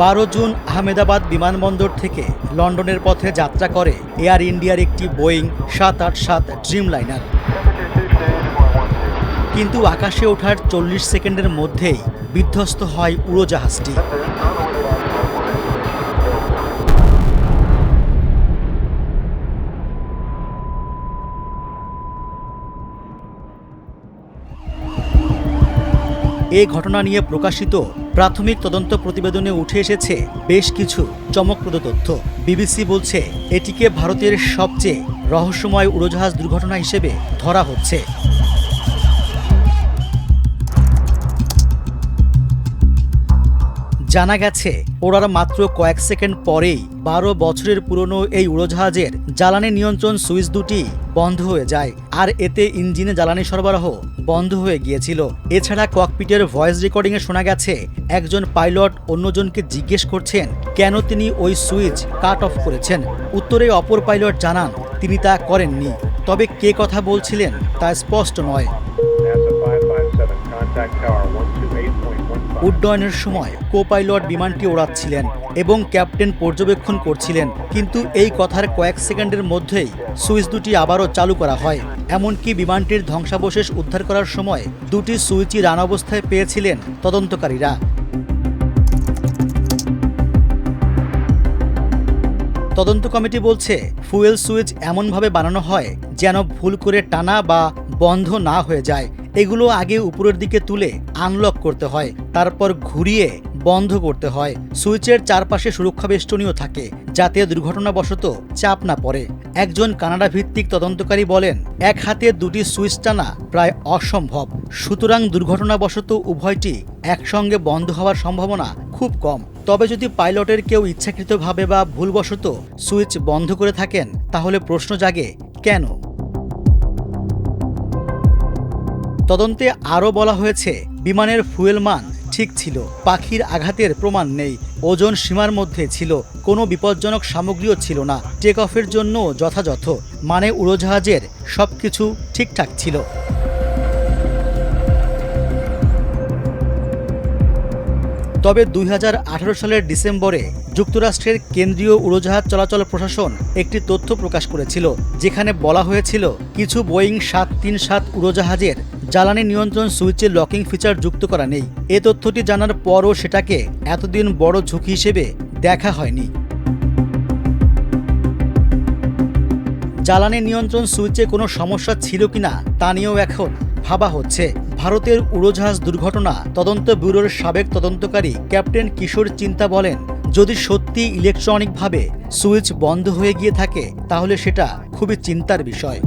বারো জুন আহমেদাবাদ বিমানবন্দর থেকে লন্ডনের পথে যাত্রা করে এয়ার ইন্ডিয়ার একটি বোয়িং সাত আট সাত ড্রিম লাইনার কিন্তু আকাশে ওঠার চল্লিশ সেকেন্ডের মধ্যেই বিধ্বস্ত হয় উড়োজাহাজটি। এ ঘটনা নিয়ে প্রকাশিত প্রাথমিক তদন্ত প্রতিবেদনে উঠে এসেছে বেশ কিছু চমকপ্রদ তথ্য। বিবিসি বলছে, এটিকে ভারতের সবচেয়ে রহস্যময় উড়োজাহাজ দুর্ঘটনা হিসেবে ধরা হচ্ছে। জানা গেছে, ওড়ার মাত্র কয়েক সেকেন্ড পরেই বারো বছরের পুরনো এই উড়োজাহাজের জ্বালানি নিয়ন্ত্রণ সুইচ দুটি বন্ধ হয়ে যায়, আর এতে ইঞ্জিনে জ্বালানি সরবরাহ বন্ধ হয়ে গিয়েছিল। এছাড়া ককপিটের ভয়েস রেকর্ডিংয়ে শোনা গেছে, একজন পাইলট অন্যজনকে জিজ্ঞেস করছেন, কেন তিনি ওই সুইচ কাট অফ করেছেন? উত্তরে অপর পাইলট জানান, তিনি তা করেননি। তবে কে কথা বলছিলেন তা স্পষ্ট নয়। উড্ডয়নের সময় কোপাইলট বিমানটি ওড়াচ্ছিলেন এবং ক্যাপ্টেন পর্যবেক্ষণ করছিলেন। কিন্তু এই কথার কয়েক সেকেন্ডের মধ্যেই সুইচ দুটি আবারও চালু করা হয়। এমনকি বিমানটির ধ্বংসাবশেষ উদ্ধার করার সময় দুটি সুইচই রান অবস্থায় পেয়েছিলেন তদন্তকারীরা। তদন্ত কমিটি বলছে, ফুয়েল সুইচ এমনভাবে বানানো হয় যেন ভুল করে টানা বা বন্ধ না হয়ে যায়। এগুলো আগে উপরের দিকে তুলে আনলক করতে হয়, তারপর ঘুরিয়ে বন্ধ করতে হয়। সুইচের চারপাশে সুরক্ষা বেষ্টনীয় থাকে, যাতে দুর্ঘটনাবশত চাপ না পড়ে। একজন কানাডা ভিত্তিক তদন্তকারী বলেন, এক হাতে দুটি সুইচ টানা প্রায় অসম্ভব। সুতরাং দুর্ঘটনাবশত উভয়টি একসঙ্গে বন্ধ হওয়ার সম্ভাবনা খুব কম। তবে যদি পাইলটের কেউ ইচ্ছাকৃতভাবে বা ভুলবশত সুইচ বন্ধ করে থাকেন, তাহলে প্রশ্ন জাগে, কেন? তদন্তে আরও বলা হয়েছে, বিমানের ফুয়েল মান ঠিক ছিল। পাখির আঘাতের প্রমাণ নেই। ওজন সীমার মধ্যে ছিল। কোনো বিপজ্জনক সামগ্রীও ছিল না। টেক অফের জন্য যথাযথ। মানে উড়োজাহাজের সব কিছু ঠিকঠাক ছিল। তবে দুই হাজার আঠারো সালের ডিসেম্বরে যুক্তরাষ্ট্রের কেন্দ্রীয় উড়োজাহাজ চলাচল প্রশাসন একটি তথ্য প্রকাশ করেছিল, যেখানে বলা হয়েছিল কিছু বোয়িং সাত তিন সাত উড়োজাহাজের জ্বালানি নিয়ন্ত্রণ সুইচে লকিং ফিচার যুক্ত করা নেই। এ তথ্যটি জানার পরও সেটাকে এতদিন বড় ঝুঁকি হিসেবে দেখা হয়নি। জ্বালানি নিয়ন্ত্রণ সুইচে কোনো সমস্যা ছিল কিনা তা নিয়েও এখন ভাবা হচ্ছে। ভারতের উড়োজাহাজ দুর্ঘটনা তদন্ত ব্যুরোর সাবেক তদন্তকারী ক্যাপ্টেন কিশোর চিন্তা বলেন, যদি সত্যি ইলেকট্রনিকভাবে সুইচ বন্ধ হয়ে গিয়ে থাকে, তাহলে সেটা খুবই চিন্তার বিষয়।